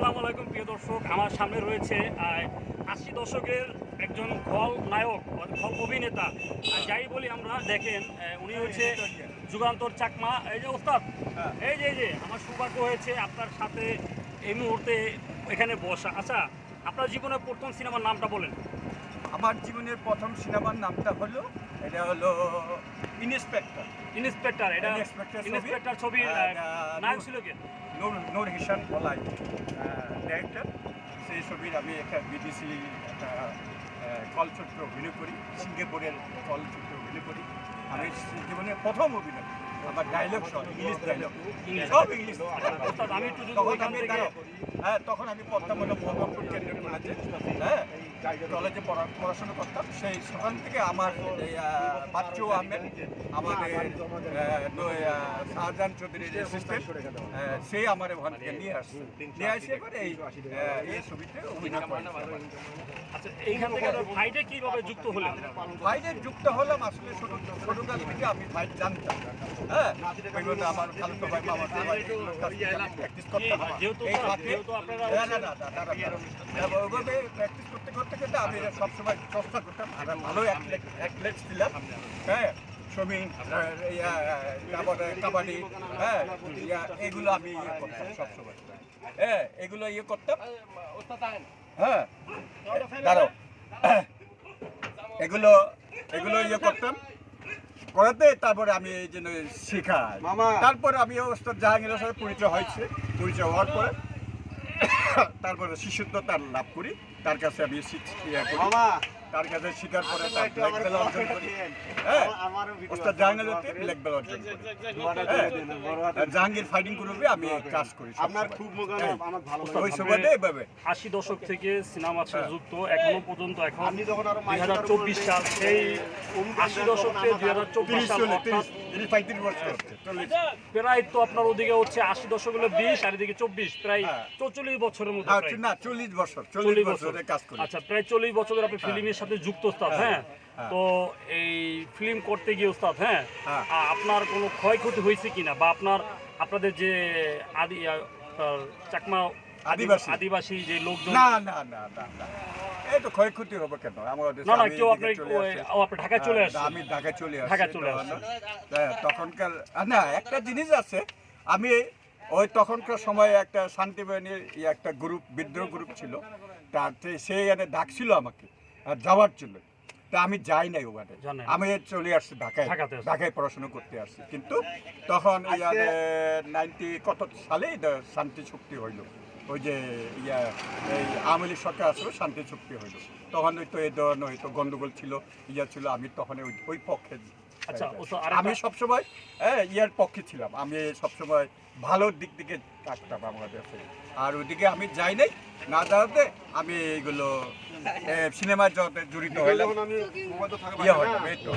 আসসালামু আলাইকুম প্রিয় দর্শক। আমার সামনে রয়েছে আশি দশকের একজন খল নায়ক খল অভিনেতা। আর যাই বলি আমরা দেখেন উনি হচ্ছে যুগান্তর চাকমা। এই যে ওস্তাদ হ্যাঁ। এই যে এই যে আমার সৌভাগ্য হয়েছে আপনার সাথে এই মুহূর্তে এখানে বসা। আচ্ছা আপনার জীবনের প্রথম সিনেমার নামটা বলেন। আমার জীবনের প্রথম সিনেমার নামটা হলো এটা হলো ইন্সপেক্টর। ইন্সপেক্টর এটা। ইন্সপেক্টর ছবির নায়ক ছিল কে? নূর নূর হিসান বলাই ডিরেক্টর সেই ছবির আমি একটা বিদেশি একটা চলচ্চিত্র অভিনয় করি সিঙ্গাপুরের চলচ্চিত্র অভিনয় করি। আমি জীবনের প্রথম অভিনয় আমার ডায়লগ সব ইংলিশ ডায়লগ। সব ইংলিশ আমি একটু যদি হ্যাঁ তখন আমি পড়তাম হলো মোহাম্মদপুর কেন্দ্রীয় কলেজে। হ্যাঁ কলেজে পড়া পড়াশোনা করতাম। সেই সেখান থেকে আমার বাচ্চু আহমেদ আমাদের শাহজাহান চৌধুরীর অ্যাসিস্ট্যান্ট সেই আমার ওখান থেকে নিয়ে আসছে। নিয়ে আসে এবার এই এই ছবিতে অভিনয় আচ্ছা এইখান থেকে ফাইটে কীভাবে যুক্ত হলেন? ফাইটে যুক্ত হলাম আসলে ছোট ছোটকাল থেকে আমি ফাইট জানতাম। হ্যাঁ আমার খালতো ভাই মামা প্র্যাকটিস করতাম। যেহেতু এই ফাঁকে আপনারা না, না, না, না, না, না, না। ওইভাবে প্র্যাকটিস করতে করতে করতে আমি সবসময় চেষ্টা করতাম। ভালো অ্যাথলেট ছিলাম। হ্যাঁ সুইমিং তারপরে কাবাডি হ্যাঁ এগুলো আমি ইয়ে করতাম সবসময়। হ্যাঁ এগুলো ইয়ে করতাম। হ্যাঁ এগুলো এগুলো ইয়ে করতাম। করাতে তারপরে আমি এই জন্য শেখাই। তারপরে আমি ওস্তাদ জাহাঙ্গীরের সাথে পরিচয় হয়েছে। পরিচয় হওয়ার পরে। তারপরে শিশুত্বতা লাভ করি তার কাছে আমি। তার কাছে শিকার পরে তার ব্ল্যাক বেল অর্জন করি। হ্যাঁ? ওস্তাদ জাহাঙ্গীর হতে ব্ল্যাক বেল অর্জন করি। হ্যাঁ। জাহাঙ্গীর ফাইটিং করবে আমি কাজ করি আপনার খুব মজা হ্যাঁ। আমার ভালো ওই সুবাদে এইভাবে। আশি দশক থেকে সিনেমার সাথে যুক্ত এখনও পর্যন্ত এখন আপনি যখন আরও দুই হাজার চব্বিশ সাল সেই আশি দশক থেকে দুই হাজার চব্বিশ তিরিশ সাল চল্লিশ। প্রায় তো আপনার ওদিকে হচ্ছে আশি দশক হলো বিশ আর এদিকে চব্বিশ প্রায় হ্যাঁ। চৌচল্লিশ বছরের মতো আর না চল্লিশ বছর চল্লিশ বছর কাজ করি। আচ্ছা প্রায় চল্লিশ বছর ধরে আপনি ফিল্মের সাথে যুক্ত ওস্তাদ হ্যাঁ হ্যাঁ। তো এই ফিল্ম করতে গিয়ে ওস্তাদ হ্যাঁ হ্যাঁ। আপনার কোনো ক্ষয়ক্ষতি হয়েছে কিনা বা আপনার আপনাদের যে আদি চাকমা আদিবাসী। আদিবাসী যে লোকজন না না না না এই তো ক্ষয়ক্ষতি হবে কেন আমাদের না না কেউ আসছি। ও, আপনি ঢাকায় চলে হ্যাঁ, আসছেন আমি ঢাকায় চলে আসছি ঢাকায় চলে। হ্যাঁ, তখনকার না একটা জিনিস আছে আমি ওই তখনকার সময় একটা শান্তি বাহিনীর ই একটা গ্রুপ বিদ্রোহ গ্রুপ ছিল তাতে সে এনে ডাকছিল আমাকে যাওয়ার জন্য। তা আমি যাই নাই ওখানে। জানেন। আমি চলে আসছি ঢাকায়। ঢাকায় পড়াশোনা করতে আসছি। কিন্তু তখন নাইনটি কত সালে শান্তি চুক্তি হইল। ওই যে ইয়া এই আওয়ামী লীগ সরকার আসলো শান্তি চুক্তি হইল। তখন ওই তো এই ধরনের হয়তো গন্ডগোল ছিল ইয়া ছিল আমি তখন ওই ওই পক্ষে আচ্ছা, আমি সবসময় হ্যাঁ ইয়ার পক্ষে ছিলাম। আমি সবসময় ভালোর দিক দিকে থাকতাম আমার দেশে। আর ওইদিকে আমি যাই নাই না যাওয়াতে আমি এইগুলো সিনেমার জগতে জড়িত হইলাম। ইয়ে হইলাম এই তো।